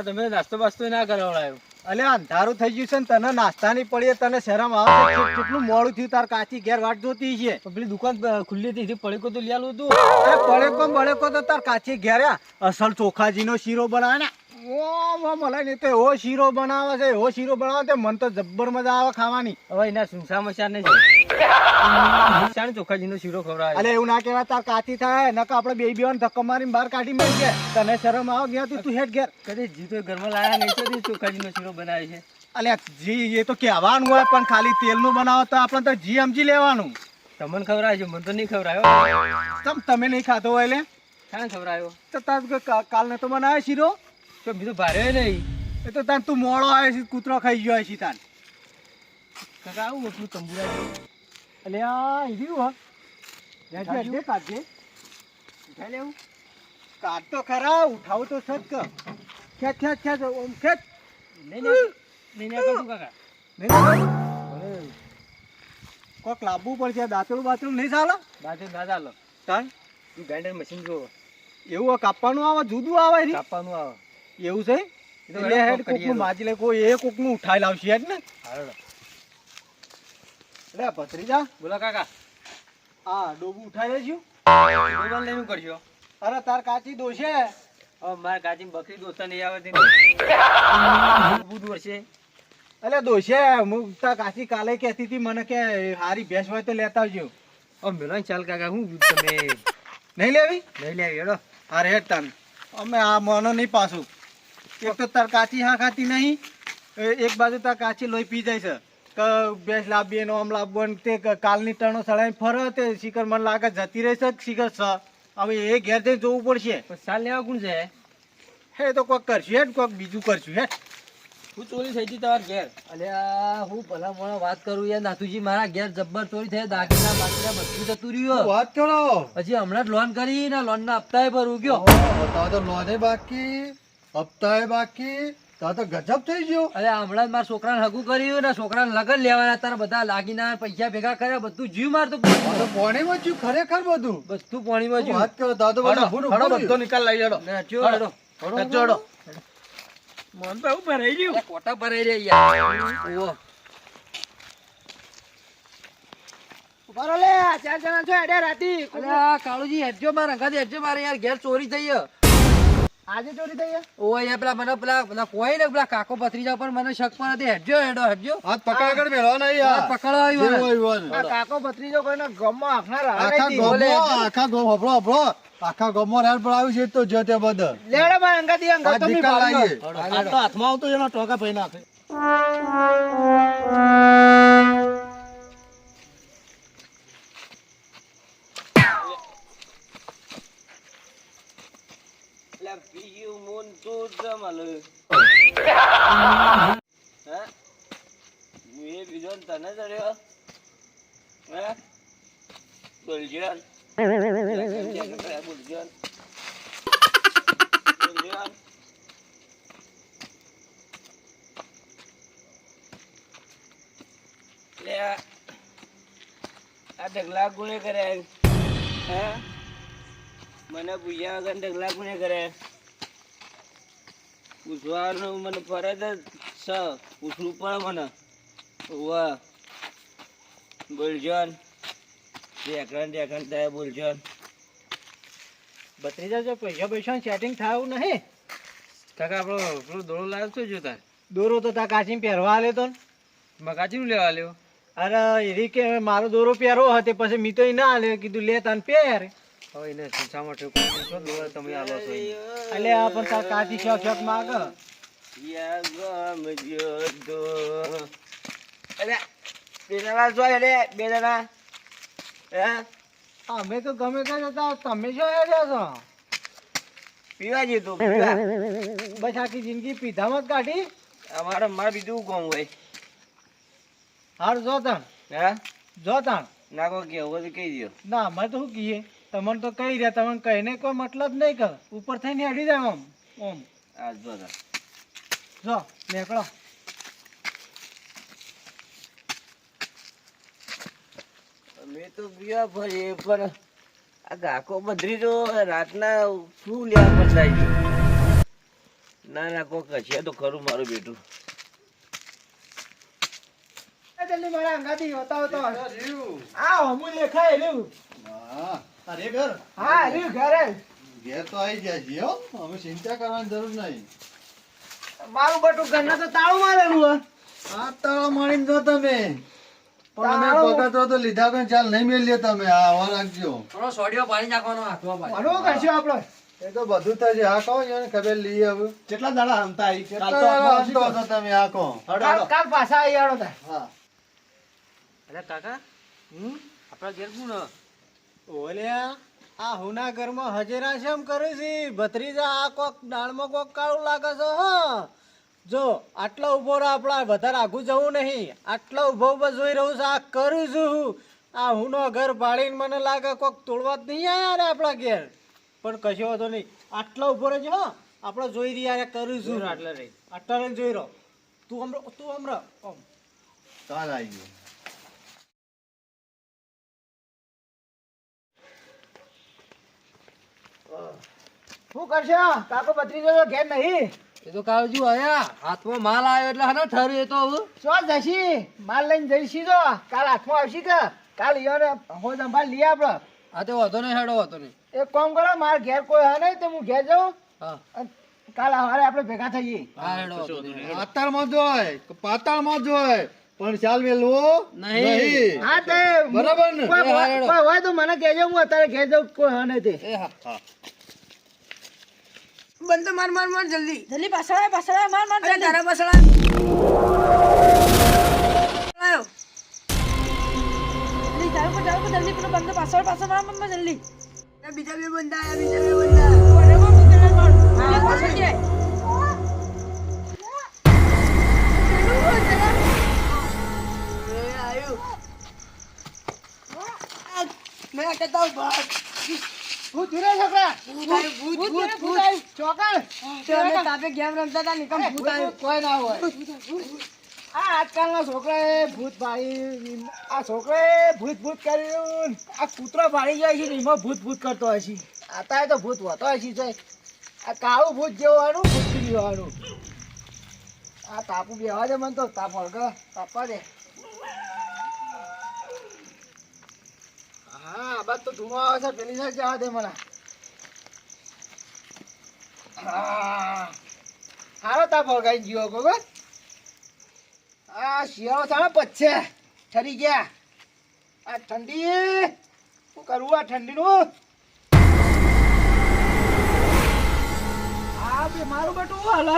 કાકા, તમે નાસ્તો બાસ્તો ના કરાવડાયો. અલે, અંધારું થઈ ગયું છે ને, તને નાસ્તાની પડીએ, તને શરમ આવે કેટલું મોડું થયું, તાર કાચી ઘેર વાટ જોતી છે. પેલી દુકાન ખુલ્લી હતી પડીકો તો લઈ આલું હતું અરે પડેકો બળેકો તો તાર કાચી ઘેર અસલ ચોખાજીનો શીરો બનાવે ને. ઓમ મલાઈ નહીં તો એવો શીરો બનાવે છે, એવો શીરો બનાવે તે મન તો જબ્બર મજા આવે ખાવાની. હવે એના સુનસા મસા નહીં શાણ ચોખાજીનો શીરો ખવડાવે અલે એવું ના કહેવાય તાર કાચી થાય. નકા આપણે બે બેવાને ધક્કો મારીને બહાર કાઢી મળી ગયા તને શરમ આવે ગયા તું તું હેઠ ઘેર. કદી જીતો ઘરમાં લાયા નહીં તો તે ચોખાજીનો શીરો બનાવે છે. અલે જી એ તો કહેવાનું હોય પણ ખાલી તેલનું બનાવો તો આપણે તો જી સમજી લેવાનું. તમને ખવડાવે છે મને તો નહીં ખવડાયો તમ તમે નહીં ખાતો હોય એટલે શાણ ખવડાયો તો તાર કાલને તો બનાવે શીરો? તો બીજું ભારે નહીં. એ તો તાન તું મોડો આવે છે કૂતરો ખાઈ ગયો છે તાન કાકા આવું એટલું તંબુરા જેવું. આ હીર્યું હા. હેડ હેડ કાઢજે ઉઠાઈ લેવું કાઢ તો ખરા ઉઠાવ તો સજ કર ખેંચ ખેંચ ખેંચ ઓમ ખેંચ. નહીં નહીં નહીં નહીં કાકા. નહીં કોક લાવવું પડશે દાંતરું બાતરું નહીં ચાલે? દાંતરું ના ચાલો. તાન? તું ગ્રાઇન્ડર મશીન જો એવું કાપવાનું આવે જુદું આવે રી કાપવાનું આવે. એવું છે? એટલે હેડ કોકનું માજી લે કોઈ એ કોકનું ઉઠાઈ લાવશે હેડ ને? હાલો. એટલે ભત્રીજા. બોલો કાકા. આ ડોબું ઉઠાઈ લેશું મોબાઈલ લઈને કરજો અરે તાર કાચી દોશે હવે મારા કાચી બકરી દોસ્તા નહીં આવે બુધ વર્ષે. અલે દોશે હું તાર કાચી કાલે કહેતી હતી મને કે હારી ભેંસ હોય તો લેતા આવજો. ઓ મેલો ચાલ કાકા હું તમે નહીં લેવી? નહીં લે હેડો. અરે રેડ તાન અમે આ મોનો નહીં પાછું. એક તો તાર કાચી હા ખાતી નહીં એક બાજુ તાર કાચી લોહી પી જાય છે. કે ભેંસ લાવીએ નો આમ લાવવો ને તે કાલની ટણો સળાઈ ફરે તે શિખર મને લાગે જતી રહેશે શિખર છ હવે એ ઘેર જઈને જોવું પડશે. પણ સાલ લેવા કોણ છે? હે તો કોઈક કરશું હેડ કોઈક બીજું કરશું હેડ હું ચોરી થઈ હતી તમારા ઘેર. અલ્યા હું ભલા મોણો વાત કરું યાર નાથુજી મારા ઘેર જબ્બર ચોરી થઈ દાગીના બાકીના બધું જતું રહ્યું. વાત કરો? હજી હમણાં જ લોન કરી ને લોન ના હપ્તા ભરવું ગયો તા તો લોને બાકી હપ્તાએ બાકી. તા તો ગજબ થઈ ગયો. અરે હમણાં મારા છોકરાને હગું કર્યું ને છોકરાને લગન લેવાના તારા બધા લાગીના પૈસા ભેગા કર્યા બધું જીવ મારતું તો જીવ ખરેખર બધું. બધું પાણીમાં જીવ વાત કરો તો બધો નિકાલ લઈ જડો ને ચો હેડો. ચડો મન તો ભરાઈ ગયું. કોટા ભરાઈ રહ્યા યાર. ઓહો. બરો લે ચાર જણા છો એડે રાતી કાળુજી હેડજો મારા હેડજો મારે યાર ઘેર ચોરી થઈ છે આજે ચોરી થઈ ઓ અહીંયા પેલા મને પેલા પેલા કોઈ ને પેલા કાકો પથરી જાવ પણ મને શક પણ નથી હેડજો હેડો હેડજો. હાથ પકડ કર મેળો નહીં હાથ પકડો આવ્યો આ કાકો ભત્રીજો કોઈનો ગમમાં આખના આખા રાહ આખા બોલે. આખા ગમ હબળો હબળો આખા ગોમો રેડ પર આવ્યું છે તો જો તે બદ લેડે માં અંગા આ નિકાલ લાવીએ આ તો હાથમાં આવતો એનો ટોકા ભાઈ નાખે. જમલ હે? હું એ બીજો તને ચડ્યો હે? બોલજન બોલજન બોલજન આ ગુણે મને પૂછ્યા વગર ઢગલા કોને કરે પૂછવાનું મને ફરજ જ છે. પૂછવું પડે મને. વાહ બોલજન. દેખણ દેખણ થાય બોલજન. ભત્રીજા જો પૈસા પૈસા સેટિંગ થયું નહીં? કાકા આપણો પેલો દોરો લાવ્યો છો જોતા. દોરો તો તા કાચી પહેરવા આલ્યો તો મગાચી મકાચીનું લેવા લ્યો અરે એરી કે મારો દોરો પહેરવો હતો પછી મી તો ઈ ના આલ્યો. કીધું લે તને પહેર. હવે એને સંસામાં ઠેકો છો દોડો તમે આલો છો એટલે આ પણ તાર કાચી શોખ શોખ માગ યા ગમ દો અરે બે જો અરે બે હે? અમે તો ગમે તે હતા તમે શું હેડ્યા છો? પીવા જતું પીવા. બસ આખી જિંદગી પીધામાં જ કાઢી? અમારે મારે બીજું કોમ હોય? હાર જો તાણ. હે? જો તાણ. ના કોઈ કેવું હોય તો કહી દો ના અમે તો શું કહીએ? તમને તો કહી રહ્યા તમને કહીને કોઈ મતલબ નહીં કર ઉપર થઈને અડી જાય આમ ઓમ. આ જો. જો. નીકળો. અમે તો ગયા ભાઈ પણ આ ગાકો બદરી તો રાતના શું લેવા પછાઈ ના ના કોક છે તો ખરું મારું બેટું. જલ્દી મારા અંગાથી હોતા હોતા. આ હમું લેખાય રહ્યું. હા. અરે ઘર? હા અરે ઘર ઘેર તો આવી ગયા છીએ હો. અમે ચિંતા કરવાની જરૂર નહીં. મારું બટુ ઘરના તો તાળું મારેલું આ તાળો મારીને જો તમે. પણ અમે તાળું. તો લીધા તો ચાલ નહીં મેલીએ તમે. આ હવા રાખજો. થોડો સોડિયો પાડી નાખવાનો હાથમાં. ભણવું કરશું આપણે. એ તો બધું થશે આ કહો એને ખબર લઈએ હવે. કેટલા દાડા હમતા આવી કેટલા વાળા હતો તમે આ કહો કાલ પાછા આવી આડો તા હા. અરે કાકા હમ? આપણા ઘેર કોણ? ઓલ્યા આ હુના ઘરમાં હજેરા શેમ કરે છે? ભત્રીજા આ કોક દાળમાં કોક કાળું લાગે છે હ. જો આટલો ઊભો રહો આપણા વધારે આગું જવું નહીં. આટલો ઊભો ઊભો જોઈ રહ્યું છે આ કરું છું આ હુનો ઘર પાડીને મને લાગે કોક તોડવા જ નહીં આવ્યા રે આપણા ઘેર. પણ કશો વાંધો નહીં. આટલો ઊભો રહેજો હો. આપણે જોઈ રહ્યા રે કરું છું આટલા રહી આટલા રહી. જોઈ રહો. તું હમણાં તું હમણાં. ચાલ આવી ગયો. શું કરશે? કાકો ભત્રીજો તો ઘેર નહીં? એ તો કાળજુ આયા. હાથમાં માલ આવ્યો એટલે હને ઠર્યું એ તો શું જશી? માલ લઈને જઈશી તો. કાલ હાથમાં આવશી કે? કાલ ઈયોને હો સંભાળ લઈ આપણે આ તો વધો નહીં હેડો વધો નહીં. એક કામ કરો માર ઘેર કોઈ હે નહીં તો હું ઘેર જાઉં. હા. અને કાલ સવારે આપણે ભેગા થઈએ. હા હેડો અત્યારમાં જોય પાતાળમાં જોય પણ ચાલ મેલવો નહીં. હા તે બરાબર ને? કોઈ હોય તો મને કહેજો હું અત્યારે ઘેર જાઉં કોઈ હા નહીં તે. બંધ માર માર માર જલ્દી. જલ્દી પાછળ પાછળ માર માર જલ્દી. તારા પાછળ આવ્યો જલ્દી ચાલો ચાલો જલ્દી પેલો બંધ પાછળ પાછળ માર માર જલ્દી. બીજા બે બંધ આવ્યા બીજા છોકરા ભૂત આવ્યું, ભૂત, ભૂત ભૂત, તાપે ગેમ રમતા હતા નિકમ ભૂત આવ્યું કોઈ ના હોય. આ આજકાલના છોકરાએ ભૂત ભાઈ આ છોકરાએ ભૂત ભૂત કર્યું. આ કૂતરો ભાળી જાય છે એમાં ભૂત ભૂત કરતો હશે અત્યારે તો ભૂત હોતો હશે છે આ કાળું ભૂત જેવાનું ભૂત જેવાનું આ તાપુ બેવા દે મને તો તાપ હળગા તાપવા દે હા, આ તો ધુમો પેલી સાઈડ જવા દે મને. હા. તા તાપ હળગાઈ ગયો ગોગો આ શિયાળો થાણે પછે ઠરી ગયા. આ ઠંડી શું કરવું આ ઠંડીનું? હા બે મારું બટું, હાલ.